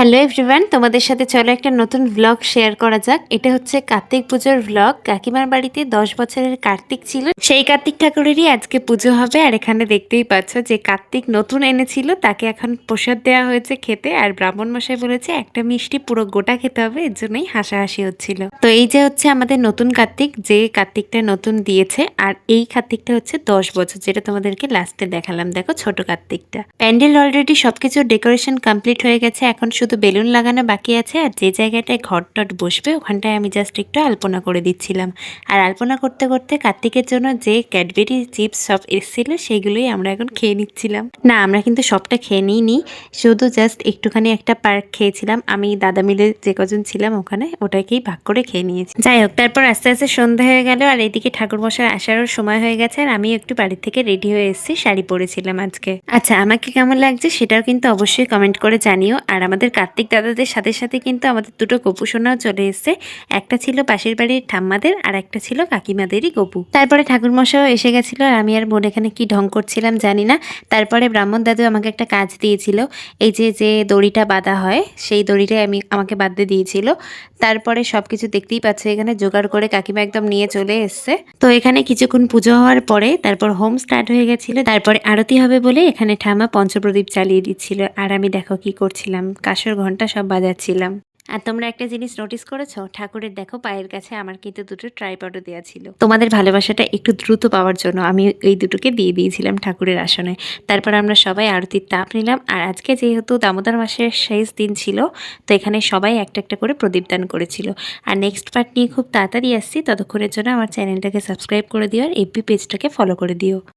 Hello everyone, তোমাদের সাথে চলো একটা নতুন ভ্লগ শেয়ার করা যাক। এটা হচ্ছে কার্তিক পুজোর ভ্লগ কাকিমার বাড়িতে দশ বছরের কার্তিক ছিল। সেই কার্তিক ঠাকুরেরই আজকে পুজো হবে। আর এখানে দেখতেই পাচ্ছ যে কার্তিক নতুন এনেছিল। তাকে এখন প্রসাদ দেওয়া হয়েছে খেতে। আর ব্রাহ্মণ মশাই বলেছে, একটা মিষ্টি পুরো গোটা খেতে হবে। এর জন্যই হাসাহাসি হচ্ছিল। তো এই যে হচ্ছে আমাদের নতুন কার্তিক, যে কার্তিকটা নতুন দিয়েছে। আর এই কার্তিকটা হচ্ছে দশ বছর, যেটা তোমাদেরকে লাস্টে দেখালাম। দেখো ছোট কার্তিকটা। প্যান্ডেল অলরেডি সবকিছু ডেকোরেশন কমপ্লিট হয়ে গেছে। এখন শুধু বেলুন লাগানো বাকি আছে আর যে জায়গাটায় ঘট টট বসবে, ওখানটায় আমি জাস্ট একটু আলপনা করে দিচ্ছিলাম। আর আলপনা করতে করতে কার্তিকের জন্য যে ক্যাডবেরি চিপস সব এসেছিল, সেগুলোই আমরা এখন খেয়ে নিচ্ছিলাম। না, আমরা কিন্তু সবটা খেয়ে নিইনি, শুধু জাস্ট একটুখানি একটা পার্ক খেয়েছিলাম। আমি, দাদা মিলে যে কজন ছিলাম ওখানে, ওটাকেই ভাগ করে খেয়ে নিয়েছি। যাই হোক, তারপর আস্তে আস্তে সন্ধ্যা হয়ে গেল আর এইদিকে ঠাকুর মশাই আসারও সময় হয়ে গেছে আর আমি একটু বাড়ি থেকে রেডি হয়ে এসেছি, শাড়ি পরেছিলাম আজকে। আচ্ছা আমাকে কেমন লাগছে সেটাও কিন্তু অবশ্যই কমেন্ট করে জানিও। আর আমাদের কার্তিক দাদাদের সাথে সাথে কিন্তু আমাদের দুটো গপু সোনাও চলে এসেছে। একটা ছিল পাশের বাড়ির ঠাম্মাদের আর একটা ছিল কাকিমাদেরই গপু। তারপরে ঠাকুর মশাইও এসে গেছিল আর আমি আর বোন এখানে কি ঢং করছিলাম জানি না। তারপরে ব্রাহ্মণ দাদু আমাকে একটা কাজ দিয়েছিল। এই যে যে দড়িটা বাঁধা হয়, সেই দড়িটাই আমি, আমাকে বাঁধতে দিয়েছিল। তারপরে সব কিছু দেখতেই পাচ্ছ, এখানে জোগাড় করে কাকিমা একদম নিয়ে চলে এসছে। তো এখানে কিছুক্ষণ পুজো হওয়ার পরে তারপর হোম স্টার্ট হয়ে গেছিল। তারপরে আরতি হবে বলে এখানে ঠামা পঞ্চপ্রদীপ চালিয়ে দিচ্ছিল। আর আমি দেখো কি করছিলাম কাসর ঘণ্টা সব বাজাচ্ছিলাম। আর তোমরা একটা জিনিস নোটিস করেছ? ঠাকুরের দেখো, পায়ের কাছে আমার কিন্তু দুটো ট্রাইপডও দেওয়া ছিল। তোমাদের ভালোবাসাটা একটু দ্রুত পাওয়ার জন্য আমি এই দুটোকে দিয়ে দিয়েছিলাম ঠাকুরের আসনে। তারপর আমরা সবাই আরতির তাপ নিলাম। আর আজকে যেহেতু দামোদর মাসের শেষ দিন ছিল, তো এখানে সবাই একটা একটা করে প্রদীপ দান করেছিল। আর নেক্সট পার্ট নিয়ে খুব তাড়াতাড়ি আসছি। ততক্ষণের জন্য আমার চ্যানেলটাকে সাবস্ক্রাইব করে দিও আর এফবি পেজটাকে ফলো করে দিও।